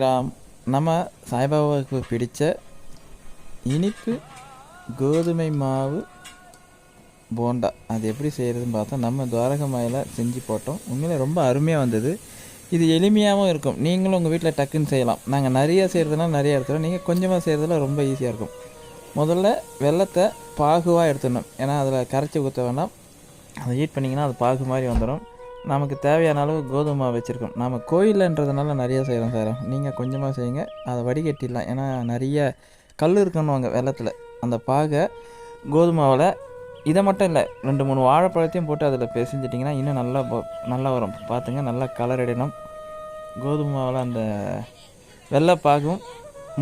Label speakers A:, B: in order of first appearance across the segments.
A: ராம் நம்ம சாய்பாபாவுக்கு பிடித்த இனிப்பு கோதுமை மாவு போண்டா. அது எப்படி செய்கிறதுன்னு பார்த்தோம் நம்ம துவாரக மாயில் செஞ்சு போட்டோம். உண்மையில் ரொம்ப அருமையாக வந்தது. இது எளிமையாகவும் இருக்கும். நீங்களும் உங்கள் வீட்டில் டக்குன்னு செய்யலாம். நாங்கள் நிறையா செய்கிறதுனா நிறையா எடுத்துகிறோம் நீங்கள் கொஞ்சமாக செய்கிறதுல ரொம்ப ஈஸியாக இருக்கும். முதல்ல வெள்ளத்தை பாகுவாக எடுத்துடணும். ஏன்னா அதில் கரைச்சி ஊற்ற வேண்டாம் அதை ஹீட் பண்ணிங்கன்னா அது பாகு மாதிரி வந்துடும் நமக்கு தேவையான அளவு கோதுமை மாவு வச்சுருக்கோம். நம்ம கோயிலன்றதுனால நிறைய செய்கிறோம் சார். நீங்கள் கொஞ்சமாக செய்யுங்க. அதை வடிகட்டிடலாம். ஏன்னா நிறைய கல் இருக்குன்னுவாங்க வெள்ளத்தில். அந்த பாகை கோதுமாவில் இதை மட்டும் இல்லை ரெண்டு மூணு வாழைப்பழத்தையும் போட்டு அதில் பிசைஞ்சிட்டிங்கன்னா இன்னும் நல்லா நல்லா வரும். பார்த்துங்க நல்லா கலர் அடிக்கணும் கோதுமை மாவில் அந்த வெள்ளைப்பாகும்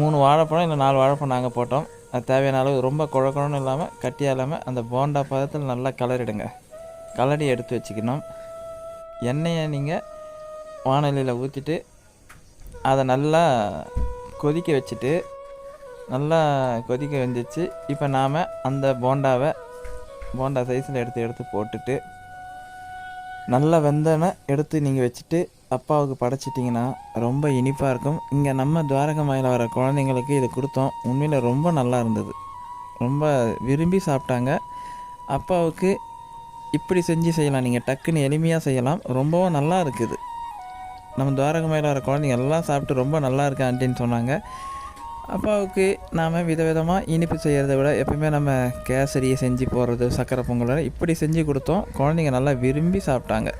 A: மூணு வாழைப்பழம் இல்லை நாலு வாழைப்பழம் நாங்கள் போட்டோம். அது தேவையான அளவு ரொம்ப குழக்கணும்னு இல்லாமல் கட்டியாக இல்லாமல் அந்த போண்டா பதத்தில் நல்லா கலரிடுங்க கலரி எடுத்து வச்சுக்கணும். எண்ணெயை நீங்கள் வானலியில் ஊற்றிட்டு அதை நல்லா கொதிக்க வச்சுட்டு நல்லா கொதிக்க வந்துச்சு இப்போ நாம் அந்த போண்டாவை போண்டா சைஸில் எடுத்து எடுத்து போட்டுட்டு நல்லா வெந்தனை எடுத்து நீங்கள் வச்சுட்டு அப்பாவுக்கு படைச்சிட்டிங்கன்னா ரொம்ப இனிப்பாக இருக்கும். இங்கே நம்ம துவாரக மாயில் வர குழந்தைங்களுக்கு இதை கொடுத்தோம். உண்மையில் ரொம்ப நல்லா இருந்தது. ரொம்ப விரும்பி சாப்பிட்டாங்க. அப்பாவுக்கு இப்படி செஞ்சு செய்யலாம். நீங்கள் டக்குன்னு எளிமையாக செய்யலாம். ரொம்பவும் நல்லா இருக்குது. நம்ம துவாரக மாயில் வர குழந்தைங்க எல்லாம் சாப்பிட்டு ரொம்ப நல்லா இருக்கு ஆண்டின்னு சொன்னாங்க. அப்பாவுக்கு நாம் விதவிதமாக இனிப்பு செய்கிறத விட எப்பவுமே நம்ம கேசரியை செஞ்சு போடுறது சக்கரை பொங்கல் இப்படி செஞ்சு கொடுத்தோம். குழந்தைங்க நல்லா விரும்பி சாப்பிட்டாங்க.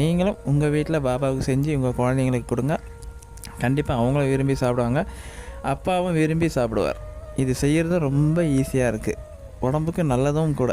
A: நீங்களும் உங்கள் வீட்டில் பாபாவுக்கு செஞ்சு உங்கள் குழந்தைங்களுக்கு கொடுங்க. கண்டிப்பாக அவங்களும் விரும்பி சாப்பிடுவாங்க. அப்பாவும் விரும்பி சாப்பிடுவார். இது செய்கிறது ரொம்ப ஈஸியாக இருக்குது உடம்புக்கு நல்லதும் கூட.